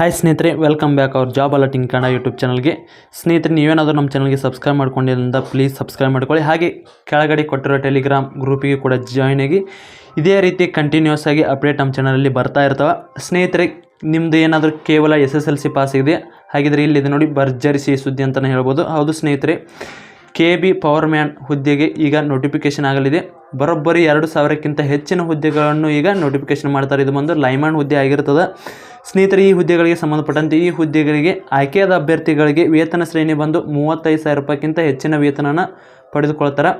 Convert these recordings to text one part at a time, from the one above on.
Hi ಸ್ನೇಹಿತರೆ welcome back our job alerting Kannada YouTube ಚಾನಲ್ಗೆ ಸ್ನೇಹಿತರೆ, ನೀವೇನಾದರೂ ನಮ್ಮ ಚಾನಲ್ಗೆ ಸಬ್ಸ್ಕ್ರೈಬ್ ಮಾಡ್ಕೊಂಡಿದ್ದರಿಂದ ಪ್ಲೀಸ್ ಸಬ್ಸ್ಕ್ರೈಬ್ ಮಾಡ್ಕೊಳ್ಳಿ. ಹಾಗೆ ಕೆಳಗಡೆ ಕೊಟ್ಟಿರೋ ಟೆಲಿಗ್ರಾಮ್ ಗ್ರೂಪಿಗೆ ಕೂಡ ಜಾಯ್ನ್ ಆಗಿ ಇದೇ ರೀತಿ ಕಂಟಿನ್ಯೂಸ್ ಆಗಿ ಅಪ್ಡೇಟ್ ನಮ್ಮ ಚಾನಲಲ್ಲಿ ಬರ್ತಾ ಇರ್ತವೆ. ಸ್ನೇಹಿತರೆ ನಿಮ್ಮದು ಏನಾದರೂ ಕೇವಲ S S L C pass ಇದೆ, ಹಾಗಿದ್ರೆ ಇಲ್ಲಿದೆ ನೋಡಿ ಭರ್ಜರಿ ಸಿಹಿ ಸುದ್ದಿ ಅಂತಲೇ ಹೇಳ್ಬೋದು. ಹೌದು ಸ್ನೇಹಿತರೆ ಕೆ ಬಿ ಪವರ್ ಮ್ಯಾನ್ ಹುದ್ದೆಗೆ ಈಗ ನೋಟಿಫಿಕೇಶನ್ ಆಗಲಿದೆ. ಬರೋಬ್ಬರಿ ಎರಡು ಸಾವಿರಕ್ಕಿಂತ ಹೆಚ್ಚಿನ ಹುದ್ದೆಗಳನ್ನು ಈಗ ನೋಟಿಫಿಕೇಶನ್ ಮಾಡ್ತಾರೆ. ಇದು ಬಂದು ಲೈಮನ್ ಹುದ್ದೆ ಆಗಿರ್ತದೆ. ಸ್ನೇಹಿತರೆ, ಈ ಹುದ್ದೆಗಳಿಗೆ ಸಂಬಂಧಪಟ್ಟಂತೆ ಈ ಹುದ್ದೆಗಳಿಗೆ ಆಯ್ಕೆಯಾದ ಅಭ್ಯರ್ಥಿಗಳಿಗೆ ವೇತನ ಶ್ರೇಣಿ ಬಂದು ಮೂವತ್ತೈದು ಸಾವಿರ ರೂಪಾಯಿಗಿಂತ ಹೆಚ್ಚಿನ ವೇತನನ ಪಡೆದುಕೊಳ್ತಾರೆ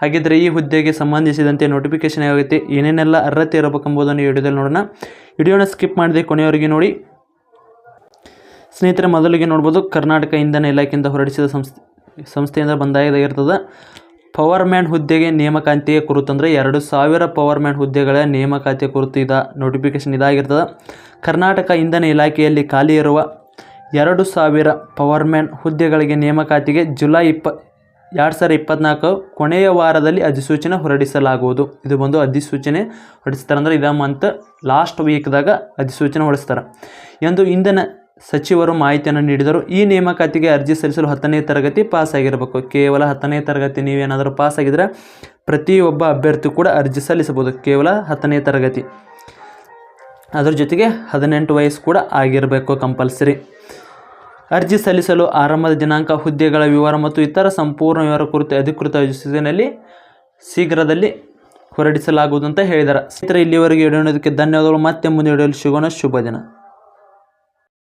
ಹಾಗಿದ್ರೆ ಈ ಹುದ್ದೆಗೆ ಸಂಬಂಧಿಸಿದಂತೆ ನೋಟಿಫಿಕೇಶನ್ ಆಗುತ್ತೆ ಏನೇನೆಲ್ಲ ಅರ್ಹತೆ ಇರಬೇಕೆಂಬುದನ್ನು ವಿಡಿಯೋದಲ್ಲಿ ನೋಡೋಣ. ವಿಡಿಯೋನ ಸ್ಕಿಪ್ ಮಾಡದೆ ಕೊನೆಯವರೆಗೆ ನೋಡಿ. ಸ್ನೇಹಿತರೆ, ಮೊದಲಿಗೆ ನೋಡ್ಬೋದು, ಕರ್ನಾಟಕ ಇಂಧನ ಇಲಾಖೆಯಿಂದ ಹೊರಡಿಸಿದ ಸಂಸ್ಥೆ, ಸಂಸ್ಥೆಯಿಂದ ಬಂದಾಗಿರ್ತದೆ ಪವರ್ ಮ್ಯಾನ್ ಹುದ್ದೆಗೆ ನೇಮಕಾತಿಯ ಕುರಿತು ಅಂದರೆ ಎರಡು ಸಾವಿರ ಪವರ್ ಮ್ಯಾನ್ ಹುದ್ದೆಗಳ ನೇಮಕಾತಿಯ ಕುರಿತು ಇದ ನೋಟಿಫಿಕೇಶನ್ ಇದಾಗಿರ್ತದೆ. ಕರ್ನಾಟಕ ಇಂಧನ ಇಲಾಖೆಯಲ್ಲಿ ಖಾಲಿ ಇರುವ ಎರಡು ಸಾವಿರ ಪವರ್ ಮ್ಯಾನ್ ಹುದ್ದೆಗಳಿಗೆ ನೇಮಕಾತಿಗೆ ಜುಲೈ ಇಪ್ಪ, ಎರಡು ಸಾವಿರ ಇಪ್ಪತ್ನಾಲ್ಕು ಕೊನೆಯ ವಾರದಲ್ಲಿ ಅಧಿಸೂಚನೆ ಹೊರಡಿಸಲಾಗುವುದು. ಇದು ಒಂದು ಅಧಿಸೂಚನೆ ಹೊರಡಿಸ್ತಾರೆ ಅಂದರೆ ಇದ ಮಂತ್ ಲಾಸ್ಟ್ ವೀಕ್ದಾಗ ಅಧಿಸೂಚನೆ ಹೊರಡಿಸ್ತಾರೆ. ಎಂದು ಇಂಧನ ಸಚಿವರು ಮಾಹಿತಿಯನ್ನು ನೀಡಿದರು. ಈ ನೇಮಕಾತಿಗೆ ಅರ್ಜಿ ಸಲ್ಲಿಸಲು ಹತ್ತನೇ ತರಗತಿ ಪಾಸ್ ಆಗಿರಬೇಕು ಕೇವಲ ಹತ್ತನೇ ತರಗತಿ ನೀವೇನಾದರೂ ಪಾಸ್ ಆಗಿದ್ರೆ ಪ್ರತಿಯೊಬ್ಬ ಅಭ್ಯರ್ಥಿ ಕೂಡ ಅರ್ಜಿ ಸಲ್ಲಿಸಬಹುದು. ಕೇವಲ ಹತ್ತನೇ ತರಗತಿ. ಅದರ ಜೊತೆಗೆ ಹದಿನೆಂಟು ವಯಸ್ಸು ಕೂಡ ಆಗಿರಬೇಕು ಕಂಪಲ್ಸರಿ. ಅರ್ಜಿ ಸಲ್ಲಿಸಲು ಆರಂಭದ ದಿನಾಂಕ, ಹುದ್ದೆಗಳ ವಿವರ ಮತ್ತು ಇತರ ಸಂಪೂರ್ಣ ವಿವರ ಕುರಿತು ಅಧಿಕೃತ ಯೋಜನೆಯಲ್ಲಿ ಶೀಘ್ರದಲ್ಲಿ ಹೊರಡಿಸಲಾಗುವುದು ಅಂತ ಹೇಳಿದ್ದಾರೆ. ಸ್ನೇಹಿತರೆ, ಇಲ್ಲಿವರೆಗೆ ವಿಡಿಯೋ ನೋಡೋದಕ್ಕೆ ಧನ್ಯವಾದಗಳು. ಮತ್ತೆ ಮುಂದೆ ಇಡಲು ಸಿಗೋಣ. ಶುಭ ದಿನ.